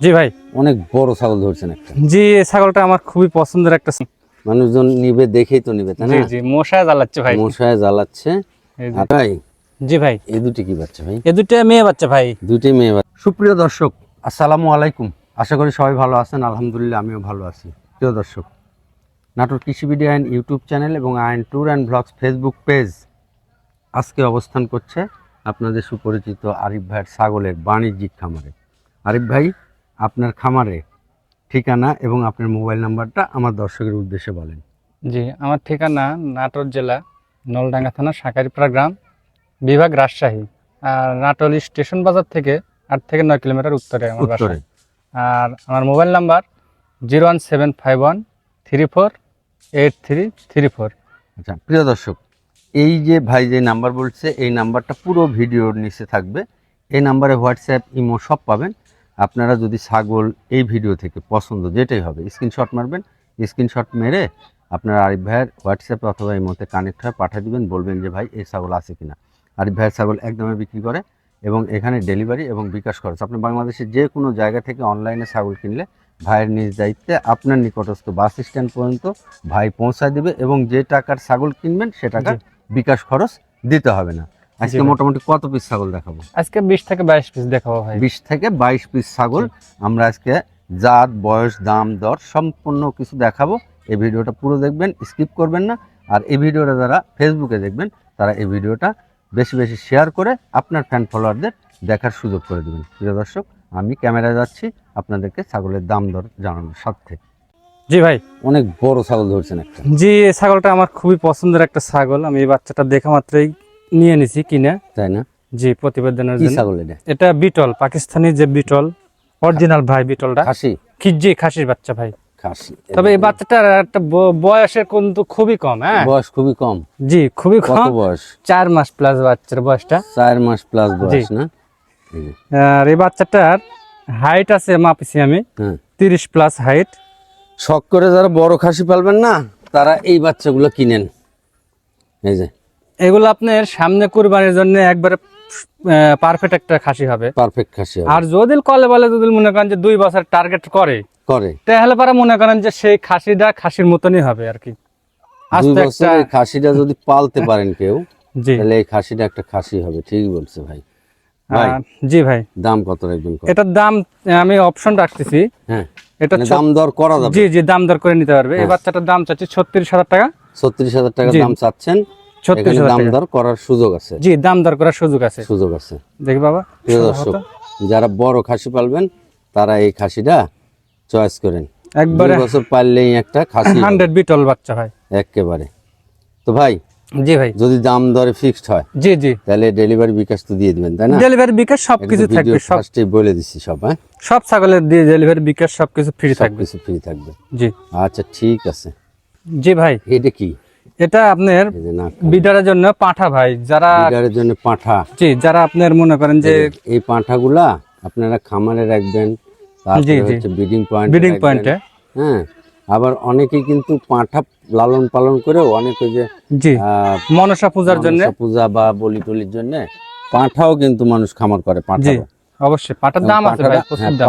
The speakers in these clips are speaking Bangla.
জি ভাই। অনেক বড় ছাগল ধরছেন একটা। জি এই ছাগলটা আমার খুবই পছন্দের একটা মানুষজন নিবে দেখেই তো নিবে তাই না? জি মশায় জ্বালাচ্ছে ভাই। মশায় জ্বালাচ্ছে। এই ভাই জি ভাই। এই দুটি কি বাচ্চা ভাই? এ দুটো মেয়ে বাচ্চা ভাই। দুটি মেয়ে বাচ্চা। সুপ্রিয় দর্শক আসসালামু আলাইকুম। আশা করি সবাই ভালো আছেন আলহামদুলিল্লাহ আমিও ভালো আছি। প্রিয় দর্শক নাটোর কৃষি ভিডিও আইন ইউটিউব চ্যানেল এবং আইন tour and blogs Facebook page আজকে অবস্থান করছে আপনাদের সুপরিচিত আরিফ ভাইয়ের ছাগলের বাণিজ্যিক খামারে। আরিফ ভাই আপনার খামারে ঠিকানা এবং আপনার মোবাইল নাম্বারটা আমার দর্শকের উদ্দেশ্যে বলেন। জি আমার ঠিকানা নাটোর জেলা নলডাঙ্গা থানা সাকারিপাড়া গ্রাম বিভাগ রাজশাহী। আর নাটোর স্টেশন বাজার থেকে আট থেকে নয় কিলোমিটার উত্তরে আমার উত্তরে। আর আমার mobile number zero one seven five one three four eight three three four. আচ্ছা প্রিয় দর্শক এই যে ভাই যে নাম্বার বলছে এই নাম্বারটা পুরো ভিডিওর নিচে থাকবে। এই নাম্বারে হোয়াটসঅ্যাপ ইমো সব পাবেন। আপনারা যদি ছাগল এই ভিডিও থেকে পছন্দ যেটাই হবে স্ক্রিনশট মারবেন স্ক্রিনশট মেরে আপনারা আরিফ ভাইয়ের হোয়াটসঅ্যাপে অথবা ইমোতে কানেক্ট হয়ে পাঠিয়ে দেবেন বলবেন যে ভাই এই ছাগল আছে কিনা? আরিফ ভাইয়ের ছাগল একদমে বিক্রি করে এবং এখানে ডেলিভারি এবং বিকাশ খরচ। আপনি বাংলাদেশের যে কোনো জায়গা থেকে অনলাইনে ছাগল কিনলে ভাইয়ের নিজ দায়িত্বে আপনার নিকটস্থ বাস স্ট্যান্ড পর্যন্ত ভাই পৌঁছায় দেবে এবং যে টাকার ছাগল কিনবেন সে টাকার বিকাশ খরচ দিতে হবে না। আজকে। মোটামুটি কত পিস ছাগল দেখাবো? আজকে বিশ থেকে বাইশ পিস দেখাবো ভাই। বিশ থেকে বাইশ পিস ছাগল আমরা আজকে জাত বয়স দাম দর সম্পূর্ণ কিছু দেখাবো। এই ভিডিওটা পুরো দেখবেন স্কিপ করবেন না। আর এই ভিডিওটা যারা ফেসবুকে দেখবেন তারা এই ভিডিওটা বেশি বেশি শেয়ার করে আপনার ফ্যান ফলোয়ারদের দেখার সুযোগ করে দেবেন। প্রিয় দর্শক আমি ক্যামেরায় যাচ্ছি আপনাদেরকে ছাগলের দাম দর জানানোর সাথে জি ভাই। অনেক বড় ছাগল ধরছেন একটা। জি এই ছাগলটা আমার খুবই পছন্দের একটা ছাগল। আমি এই বাচ্চাটা দেখা মাত্রই নিয়ে নিছি কিনে। তাই না? জি প্রতিবেদনের জন্য। ছাগল এটা? এটা বিটল পাকিস্তানি যে বিটল অরিজিনাল ভাই বিটলটা। খাসি? কি জি খাসির বাচ্চা ভাই। খাসি। তবে এই বাচ্চাটার একটা ব- বয়সে কিন্তু খুবই কম হ্যাঁ? বয়স খুবই কম। জি খুবই কত কম। বয়স? চার মাস প্লাস বাচ্চার বয়সটা। চার মাস প্লাস বয়স না? আর এই বাচ্চাটার হাইট আছে মাপিছি আমি হ্যাঁ। তিরিশ প্লাস হাইট শখ করে যারা বড় খাসি পালবেন না তারা এই বাচ্চাগুলো কিনেন। এই যে। এগুলো আপনার সামনে কুরবানির জন্য একবারে পারফেক্ট একটা খাসি হবে। পারফেক্ট খাসি। আর যদি কলে বলে যদি মনে করেন যে দুই বছর টার্গেট করে করে। তাহলে পারা মনে করেন যে সেই খাসিটা খাসির মতনই হবে আর কি। দুই বছর এই খাসিটা যদি পালতে পারেন কেউ জি। তাহলে এই খাসিটা একটা খাসি হবে ঠিক বলছে ভাই। জি ভাই। দাম কত রাখবেন? এটার দাম আমি অপশন রাখতেছি। হ্যাঁ এটা মানে দাম দর করা যাবে। জি জি দাম দর করে নিতে পারবে। এই হ্যাঁ। বাচ্চাটার দাম চাচ্ছি ছত্রিশ হাজার টাকা। ছত্রিশ হাজার টাকা দাম চাচ্ছেন। ছত্রিশ দাম দর করার সুযোগ আছে। জি দাম দর করার সুযোগ আছে। সুযোগ আছে। দেখি বাবা প্রিয় দর্শক যারা বড় খাসি পালবেন তারা এই খাসিটা চয়েস করেন। একবারে বছর একটা খাসি হবে, হান্ড্রেড বিটল বাচ্চা একেবারে। তো ভাই জি ভাই। যদি দাম দরে ফিক্সড হয় জি জি। তাহলে ডেলিভারি বিকাশ তো দিয়ে দিবেন তাই না? ডেলিভারি বিকাশ সবকিছু থাকবে সব বলে দিচ্ছি সব হ্যাঁ? সব ছাগলের দিয়ে ডেলিভারি বিকাশ সবকিছু ফ্রি থাকবে। ফ্রি থাকবে। জি। আচ্ছা ঠিক আছে। জি ভাই। এটা কি? এটা আপনার বিডারের জন্য পাঠা ভাই যারা লিডারের জন্য পাঁঠা। জি যারা আপনার মনে করেন যে এই পাঁঠাগুলা আপনারা খামারে রাখবেন জি, জি। ব্রিডিং পয়েন্ট বিডিং পয়েন্টে হ্যাঁ আবার অনেকেই কিন্তু পাঁঠা লালন পালন করেও অনেক ওই যে জি। মনসা পূজার জন্য। পূজা বা বলি টলির জন্য পাঁঠাও কিন্তু মানুষ খামার করে জি পাঁঠা অবশ্যই পাটার দাম আছে ভাই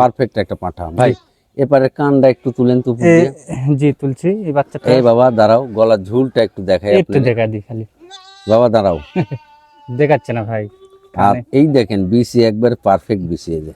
পারফেক্ট একটা পাঁঠা। ভাই এবারে কানটা একটু তুলেন তো। জি তুলছি। এই বাচ্চাটা এই বাবা দাঁড়াও গলার ঝুলটা একটু দেখাই একটু দেখা দিই খালি। বাবা দাঁড়াও। দেখাচ্ছে না ভাই। আর এই দেখেন বিসি একবারে পারফেক্ট বিসি এই যে।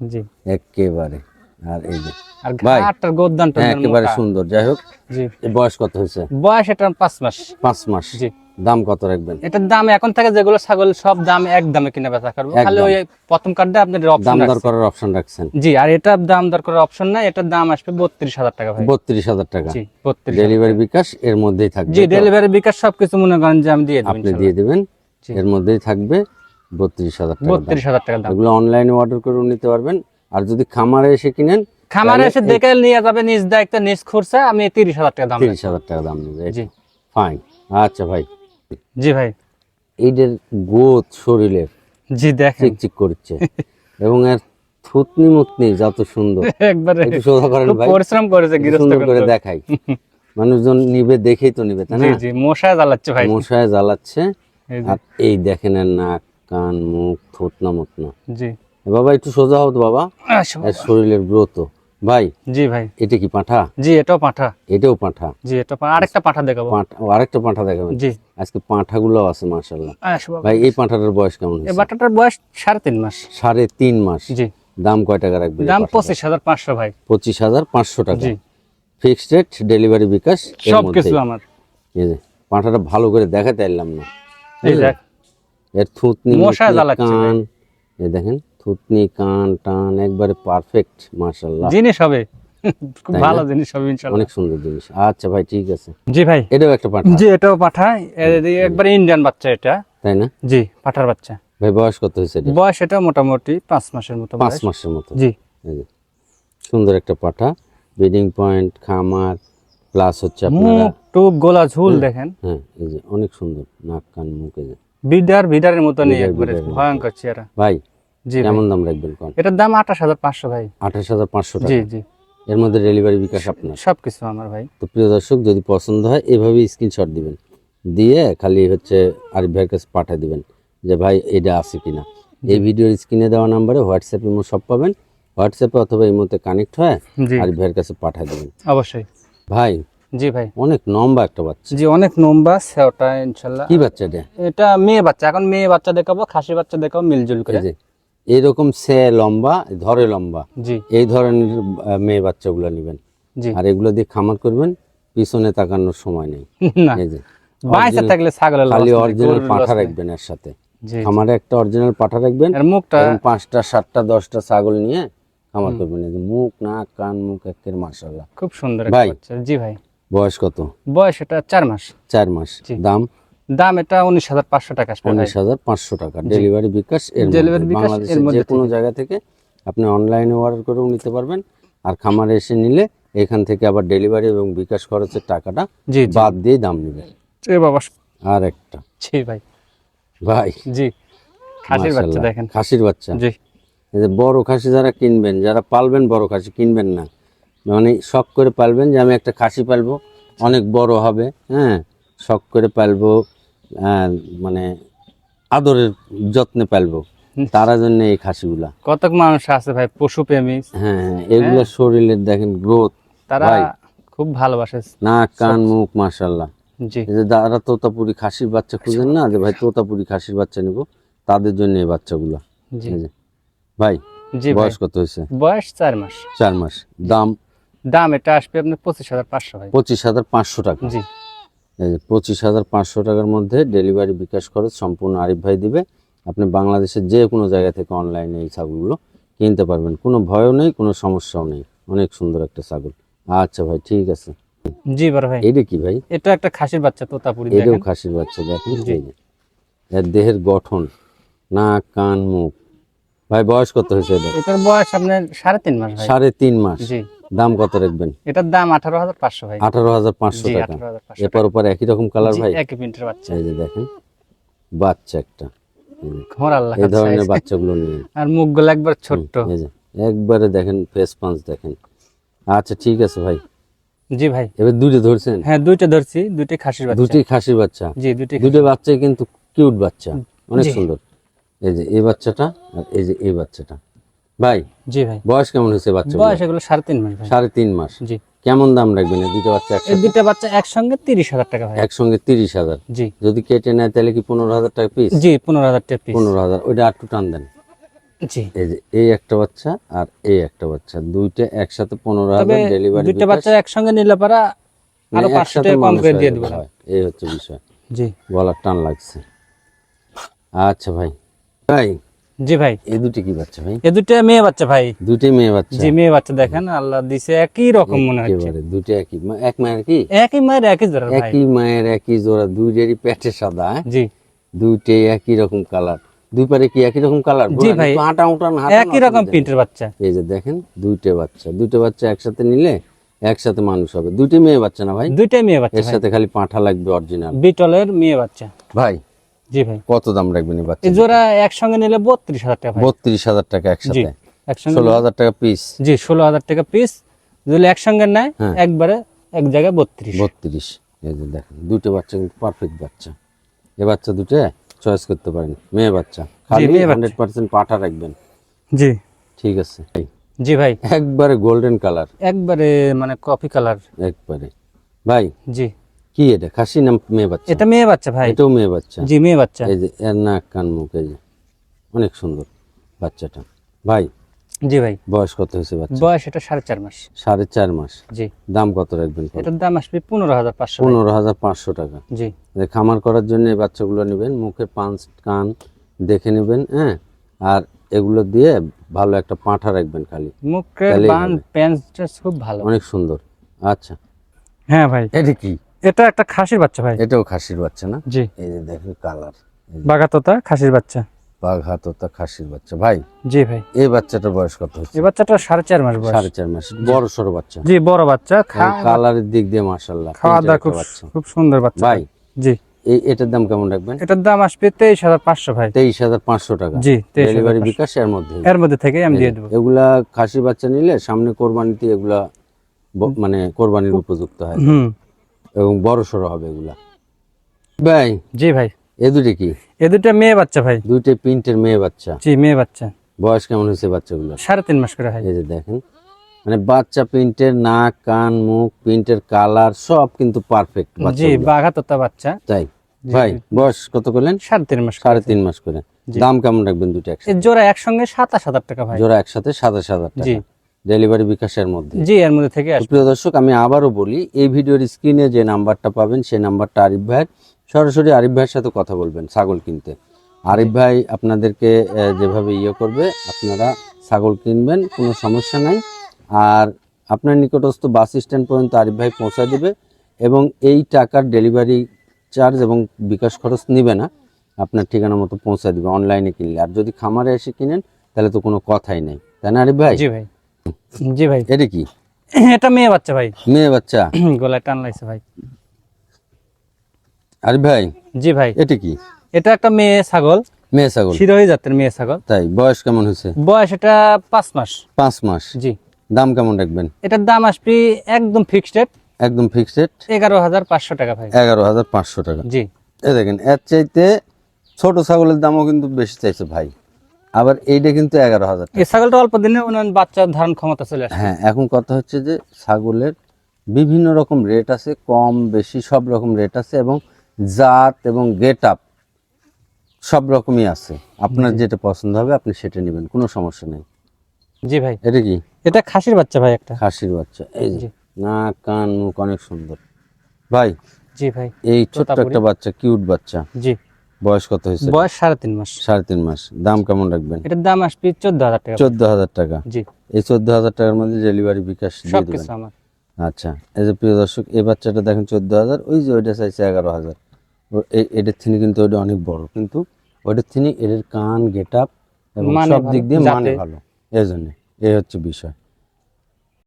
জি। একেবারে। আর এই যে আর ঘাটটার হ্যাঁ একেবারে সুন্দর। যাই হোক জি। বয়স কত হয়েছে? বয়স এটা পাঁচ মাস। পাঁচ মাস। জি। দাম কত রাখবেন? এটার দাম এখন থেকে যেগুলো ছাগল সব দাম এক দামে কিনে বেচা করব। খালি ওই প্রথম কার্ডে আপনার দাম দর করার অপশন রাখছেন? জি আর এটার দাম দর করার অপশন নাই এটার দাম আসবে বত্রিশ হাজার টাকা ভাই। বত্রিশ হাজার টাকা। জি বত্রিশ ডেলিভারি বিকাশ এর মধ্যেই থাকবে জি ডেলিভারি বিকাশ সবকিছু মনে করেন যে আমি দিয়ে দেবো আপনি দিয়ে দেবেন। এর মধ্যেই থাকবে বত্রিশ হাজার টাকা। বত্রিশ হাজার টাকা দাম। এগুলো অনলাইনে অর্ডার করে নিতে পারবেন আর যদি খামারে এসে কিনেন খামারে এসে দেখে নিয়ে যাবে নিজ দায়িত্ব নিজ খরচা আমি তিরিশ হাজার টাকা দাম তিরিশ হাজার টাকা দাম নেবে। জি। ফাইন আচ্ছা ভাই জি ভাই। এইটার গোদ শরীরের জি দেখেন। চিকচিক করছে এবং এর থুতনি মুতনি যত সুন্দর। একবারে একটু সোজা করেন ভাই। পরিশ্রম করেছে গৃহস্থ করে দেখাই। মানুষজন নিবে দেখেই তো নিবে তাই না? জি মশায় জ্বালাচ্ছে ভাই। মশায় জ্বালাচ্ছে। এই আর এই দেখেন এর নাক কান মুখ থুতনা মুতনা জি বাবা একটু সোজা হও তো বাবা। শরীরের গ্রোথ। ভাই জি ভাই। এটা কি পাঁঠা? জি এটাও পাঠা। এটাও পাঁঠা। জি এটা আরেকটা পাঠা দেখাবো। আরেকটা পাঁঠা দেখাবেন। জি। আজকে পাঁঠাগুলো আছে মাশাল্লাহ ভাই এই পাঁঠাটার বয়স কেমন এই বাটাটার বয়স সাড়ে তিন মাস। সাড়ে তিন মাস। জি। দাম কয় টাকা রাখবেন দাম পঁচিশ হাজার পাঁচশো ভাই। পঁচিশ হাজার পাঁচশো টাকা। জি। ফিক্সড রেট ডেলিভারি বিকাশ সব কিছু আমার। পাঁঠাটা ভালো করে দেখাতে পারলাম না। এর থুতনি মশা জ্বালাচ্ছে কান। এই দেখেন থুতনি কান টান একবারে পারফেক্ট মাশাল্লাহ জিনিস হবে। খুব ভালো জিনিস হবে ইনশাল্লাহ। অনেক সুন্দর জিনিস। আচ্ছা ভাই ঠিক আছে। জি ভাই। এটাও একটা পাঠা। জি এটাও পাঠা। একবার ইন্ডিয়ান বাচ্চা এটা। তাই না? জি পাঠার বাচ্চা। ভাই বয়স কত হয়েছে এটা? বয়স এটা মোটামুটি পাঁচ মাসের মতো পাঁচ মাসের মতো। জি। সুন্দর একটা পাঠা। ব্রিডিং পয়েন্ট খামার প্লাস হচ্ছে আপনারা। টুক গোলা ঝুল দেখেন। হ্যাঁ এই যে অনেক সুন্দর। নাক কান মুখ এই যে। বিডার বিডারের মতো নেই একবারে। ভয়ঙ্কর চেহারা। ভাই জি। কেমন দাম রাখবেন কোন? এটার দাম আঠাশ হাজার পাঁচশো ভাই। আঠাশ হাজার পাঁচশো জি জি। এর মধ্যে ডেলিভারি বিকাশ আপনার। সবকিছু আমার ভাই। তো প্রিয় দর্শক যদি পছন্দ হয় এভাবেই স্ক্রিনশট দিবেন। দিয়ে খালি হচ্ছে আরিফ ভাইয়ের কাছে পাঠিয়ে দিবেন যে ভাই এটা আছে কিনা? এই ভিডিওর স্ক্রিনে দেওয়া নাম্বারে হোয়াটসঅ্যাপ ইমো সব পাবেন। হোয়াটসঅ্যাপে অথবা ইমোতে কানেক্ট হয় আরিফ ভাইয়ের কাছে পাঠিয়ে দিবেন। অবশ্যই। ভাই জি ভাই। অনেক লম্বা একটা বাচ্চা। জি অনেক নম্বা সেওটা ইনশাল্লাহ কি বাচ্চা এটা? এটা মেয়ে বাচ্চা। এখন মেয়ে বাচ্চা দেখাবো খাসি বাচ্চা দেখাবো মিলজুল করে। এইরকম সে লম্বা ধরে লম্বা। এই ধরনের মেয়ে বাচ্চাগুলো নেবেন। আর এগুলো দিয়ে খামার করবেন পিছনে তাকানোর সময় নেই। না। এই যে বাইসে থাকলে ছাগলের খালি অরিজিনাল পাঠা রাখবেন এর সাথে খামারে একটা অরিজিনাল পাঠা রাখবেন এর মুখটা পাঁচটা সাতটা দশটা ছাগল নিয়ে খামার করবেন। মুখ নাক কান মুখ একের খুব সুন্দর ভাই। জি ভাই। বয়স কত? বয়স এটা চার মাস। চার মাস। দাম? দাম এটা উনিশ হাজার পাঁচশো টাকা উনিশ হাজার পাঁচশো টাকা। ডেলিভারি বিকাশ এর Delivery বিকাশ এর মধ্যে কোনো জায়গা থেকে আপনি অনলাইনে অর্ডার করেও নিতে পারবেন। আর খামারে এসে নিলে এখান থেকে আবার ডেলিভারি এবং বিকাশ খরচের টাকাটা বাদ দিয়ে দাম নেবে। এ বাবা আর একটা। জি ভাই। ভাই। জি। খাসির বাচ্চা দেখেন। খাসির বাচ্চা। জি। এই যে বড় খাসি যারা কিনবেন যারা পালবেন বড় খাসি কিনবেন না। মানে শখ করে পালবেন যে আমি একটা খাসি পালবো অনেক বড় হবে হ্যাঁ। শখ করে পালবো মানে আদরের যত্নে পালবো। তারা জন্য এই খাসিগুলা। কতক মানুষ আছে ভাই পশু প্রেমী হ্যাঁ হ্যাঁ, এগুলো শরীরের দেখেন গ্রোথ তারা খুব ভালোবাসে। নাক কান মুখ মাশাল্লাহ জি। যারা তোতাপুরি খাসির বাচ্চা খুঁজেন না যে ভাই তোতাপুরি খাসির বাচ্চা নেব তাদের জন্য এই বাচ্চাগুলো। জি। ভাই জি বয়স কত হয়েছে? বয়স চার মাস। চার মাস। দাম? দাম এটা আসবে আপনার পঁচিশ হাজার পাঁচশো ভাই। পঁচিশ হাজার পাঁচশো টাকা। জি। পঁচিশ হাজার পাঁচশো টাকার মধ্যে ডেলিভারি বিকাশ খরচ সম্পূর্ণ আরিফ ভাই দিবে। আপনি বাংলাদেশের যে কোনো জায়গা থেকে অনলাইনে এই ছাগলগুলো কিনতে পারবেন। কোনো ভয়ও নেই কোনো সমস্যাও নেই। অনেক সুন্দর একটা ছাগল। আচ্ছা ভাই ঠিক আছে। জি বড় ভাই। এইটা কি ভাই? এটা একটা খাসির বাচ্চা তোতাপুরি এটাও খাসির বাচ্চা দেখেন এর দেহের গঠন নাক কান মুখ। ভাই বয়স কত হয়েছে এটা এটার বয়স আপনার সাড়ে তিন মাস সাড়ে তিন মাস। জি। দাম কত রাখবেন? এটার দাম আঠারো হাজার পাঁচশো ভাই। আঠারো হাজার পাঁচশো টাকা। এরপর ওপর একই রকম কালার ভাই? একই প্রিন্টের বাচ্চা। এই যে দেখেন বাচ্চা একটা। এই ধরনের বাচ্চাগুলো নিয়ে। আর মুখগুলো একবার ছোট্ট। একবারে দেখেন ফেস পাঞ্চ দেখেন। আচ্ছা ঠিক আছে ভাই। জি ভাই। এবার দুটো ধরছেন? হ্যাঁ দুইটা ধরছি দুইটা খাসির বাচ্চা। দুটি খাসির বাচ্চা। জি দুইটা দুটো বাচ্চাই কিন্তু কিউট বাচ্চা। অনেক সুন্দর। এই যে এই বাচ্চাটা আর এই যে এই বাচ্চাটা। ভাই জি ভাই। বয়স কেমন হয়েছে বাচ্চা বয়স এগুলো সাড়ে তিন মাস সাড়ে তিন মাস। জি। কেমন দাম রাখবেন এই দুটো বাচ্চা দুইটা বাচ্চা একসঙ্গে তিরিশ হাজার টাকা ভাই। একসঙ্গে তিরিশ হাজার। জি। যদি কেটে নেয় তাহলে কি পনেরো হাজার টাকা পিস জি পনেরো হাজার টাকা পিস পনেরো হাজার ওইটা আটটু টান দেন। জি। এই যে এই একটা বাচ্চা আর এই একটা বাচ্চা দুইটা একসাথে পনেরো হাজার ডেলিভারি দুইটা বাচ্চা একসঙ্গে নিলে পারা আরও পাঁচশো টাকা কম করে দিয়ে দেবো এই হচ্ছে বিষয়। জি। গলার টান লাগছে। আচ্ছা ভাই। ভাই জি ভাই। এই দুটি কি বাচ্চা ভাই? এ দুইটা মেয়ে বাচ্চা ভাই। দুটি মেয়ে বাচ্চা। জি মেয়ে বাচ্চা দেখেন আল্লাহ দিছে একই রকম মনে হচ্ছে। দুটি একই। এক মায়ের কি? একই মায়ের একই জোড়া ভাই। একই মায়ের একই জোড়া দুইটারই পেটে সাদা হ্যাঁ? জি। দুইটাই একই রকম কালার। দুই পারে কি একই রকম কালার? জি ভাই। আটা উঠান একই রকম প্রিন্টের বাচ্চা। এই যে দেখেন দুইটা বাচ্চা। দুইটা বাচ্চা একসাথে নিলে একসাথে মানুষ হবে। দুইটি মেয়ে বাচ্চা না ভাই? দুইটাই মেয়ে বাচ্চা এর সাথে খালি পাঁঠা লাগবে অরিজিনাল বিটলের মেয়ে বাচ্চা। ভাই জি ভাই। কত দাম রাখবেন এই বাচ্চা জোড়া একসঙ্গে নিলে বত্রিশ হাজার টাকা বত্রিশ হাজার টাকা একসাথে? ষোলো হাজার টাকা পিস জি ষোলো হাজার টাকা পিস যদি একসঙ্গে নেয় হ্যাঁ। একবারে এক জায়গায় বত্রিশ। বত্রিশ। এই যে দেখেন দুটো বাচ্চা কিন্তু পারফেক্ট বাচ্চা। এ বাচ্চা দুটো চয়েস করতে পারেন মেয়ে বাচ্চা। খালি হান্ড্রেড পার্সেন্ট পাঠা রাখবেন। জি। ঠিক আছে। জি ভাই। একবারে গোল্ডেন কালার একবারে মানে কফি কালার একবারে। ভাই জি। কি এটা? খাসি না মেয়ে বাচ্চা? এটা মেয়ে বাচ্চা ভাই। এটাও মেয়ে বাচ্চা? জি মেয়ে বাচ্চা। এই যে এর নাক কান মুখ এই যে। অনেক সুন্দর বাচ্চাটা। ভাই জি ভাই। বয়স কত হয়েছে বাচ্চা বয়স এটা সাড়ে চার মাস। সাড়ে চার মাস? জি। দাম কত রাখবেন এটার দাম আসবে পনেরো হাজার পাঁচশো পনেরো হাজার পাঁচশো টাকা। জি। খামার করার জন্য এই বাচ্চাগুলো নেবেন মুখে পাঁচ কান দেখে নেবেন হ্যাঁ? আর এগুলো দিয়ে ভালো একটা পাঁঠা রাখবেন খালি। মুখে হবে। প্যান্টটা খুব ভালো। অনেক সুন্দর। আচ্ছা। হ্যাঁ ভাই। এটা কি? এটা একটা খাসির বাচ্চা ভাই। এটাও খাসির বাচ্চা না? জি। এই যে দেখেন কালার। বাগাতোতা খাসির বাচ্চা। বাঘ হাততা খাসির বাচ্চা। ভাই জি ভাই। এই বাচ্চাটার বয়স কত হচ্ছে? এই বাচ্চাটা সাড়ে চার মাস বয়স। সাড়ে চার মাস। বড় সড়ো বাচ্চা। জি বড় বাচ্চা। কালারের দিক দিয়ে মাশাল্লাহ খাওয়া দাওয়া খুব খুব সুন্দর বাচ্চা। ভাই জি। এই এটার দাম কেমন রাখবেন? এটার দাম আসবে তেইশ হাজার পাঁচশো ভাই। তেইশ হাজার পাঁচশো টাকা। জি ডেলিভারি বিকাশ এর মধ্যে। এর মধ্যে থেকে আমি দিয়ে দেবো। এগুলা খাসি বাচ্চা নিলে সামনে কোরবানিতে এগুলা মানে কোরবানির উপযুক্ত হয়। হুম। এবং বড় সড়ো হবে এগুলা। ভাই জি ভাই। এ দুটি কি? এ দুটা মেয়ে বাচ্চা ভাই। দুইটা প্রিন্টের মেয়ে বাচ্চা। জি মেয়ে বাচ্চা। বয়স কেমন হয়েছে বাচ্চাগুলো? সাড়ে তিন মাস করে হয়। এই যে দেখেন। মানে বাচ্চা প্রিন্টের নাক কান মুখ প্রিন্টের কালার সব কিন্তু পারফেক্ট জি বাঘাতোতা বাচ্চা। তাই? ভাই বয়স কত করলেন? সাড়ে তিন মাস সাড়ে তিন মাস করে। দাম কেমন রাখবেন দুটো একসাথে? জোড়া একসঙ্গে সাতাশ হাজার টাকা ভাই। জোড়া একসাথে সাতাশ হাজার জি। টাকা। ডেলিভারি বিকাশের মধ্যে। জি এর মধ্যে থেকে প্রিয় দর্শক আমি আবারও বলি এই ভিডিওর স্ক্রিনে যে নাম্বারটা পাবেন সেই নাম্বারটা আরিফ ভাইয়ের সরাসরি আরিফ ভাইয়ের সাথে কথা বলবেন ছাগল কিনতে। আরিফ ভাই আপনাদেরকে যেভাবে ইয়ে করবে আপনারা ছাগল কিনবেন কোনো সমস্যা নাই। আর আপনার নিকটস্থ বাস স্ট্যান্ড পর্যন্ত আরিফ ভাই পৌঁছা দেবে এবং এই টাকার ডেলিভারি চার্জ এবং বিকাশ খরচ নেবে না আপনার ঠিকানা মতো পৌঁছা দেবে অনলাইনে কিনলে। আর যদি খামারে এসে কিনেন তাহলে তো কোনো কথাই নেই। তাই না আরিফ ভাই? জি ভাই। জি ভাই। এটা কি? এটা মেয়ে বাচ্চা ভাই। মেয়ে বাচ্চা? গলায় টান লাগছে ভাই। আরিফ ভাই জি ভাই। এটা কি? এটা একটা মেয়ে ছাগল। মেয়ে ছাগল। শিরোহী জাতের মেয়ে ছাগল। তাই বয়স কেমন হয়েছে? বয়স এটা পাঁচ মাস। পাঁচ মাস। জি। দাম কেমন রাখবেন? এটার দাম আসবে একদম ফিক্সড একদম ফিক্সড এগারো হাজার পাঁচশো টাকা ভাই। এগারো হাজার পাঁচশো টাকা। জি। এ দেখেন এর চাইতে ছোট ছাগলের দামও কিন্তু বেশি চাইছে ভাই। আবার এইটা কিন্তু এগারো হাজার এই ছাগলটা অল্প দিনে উন্নয়ন বাচ্চার ধারণ ক্ষমতা চলে আসে। হ্যাঁ এখন কথা হচ্ছে যে ছাগলের বিভিন্ন রকম রেট আছে কম বেশি সব রকম রেট আছে এবং জাত এবং গেট আপ সব রকমই আছে। আপনার যেটা পছন্দ হবে আপনি সেটা নেবেন কোনো সমস্যা নেই। জি ভাই। এটা কি? এটা খাসির বাচ্চা ভাই একটা। খাসির বাচ্চা এই যে। নাক কান মুখ অনেক সুন্দর। ভাই জি ভাই এই ছোট্ট একটা বাচ্চা কিউট বাচ্চা। জি। বয়স কত হয়েছে? বয়স সাড়ে তিন মাস। সাড়ে তিন মাস। দাম কেমন রাখবেন? এটার দাম আসবে চোদ্দ হাজার টাকা। চোদ্দ হাজার টাকা? জি। এই চোদ্দ হাজার টাকার মধ্যে ডেলিভারি বিকাশ দিয়ে দেবেন। আমার। আচ্ছা এই যে প্রিয় দর্শক এই বাচ্চাটা দেখেন চোদ্দ হাজার ওই যে ওইটা চাইছে এগারো হাজার। এটার থেকে কিন্তু ওইটা অনেক বড় কিন্তু ওইটার থেকে এর কান গেট আপ এবং মানে সব দিক দিয়ে মানে ভালো। এই জন্য এই হচ্ছে বিষয়।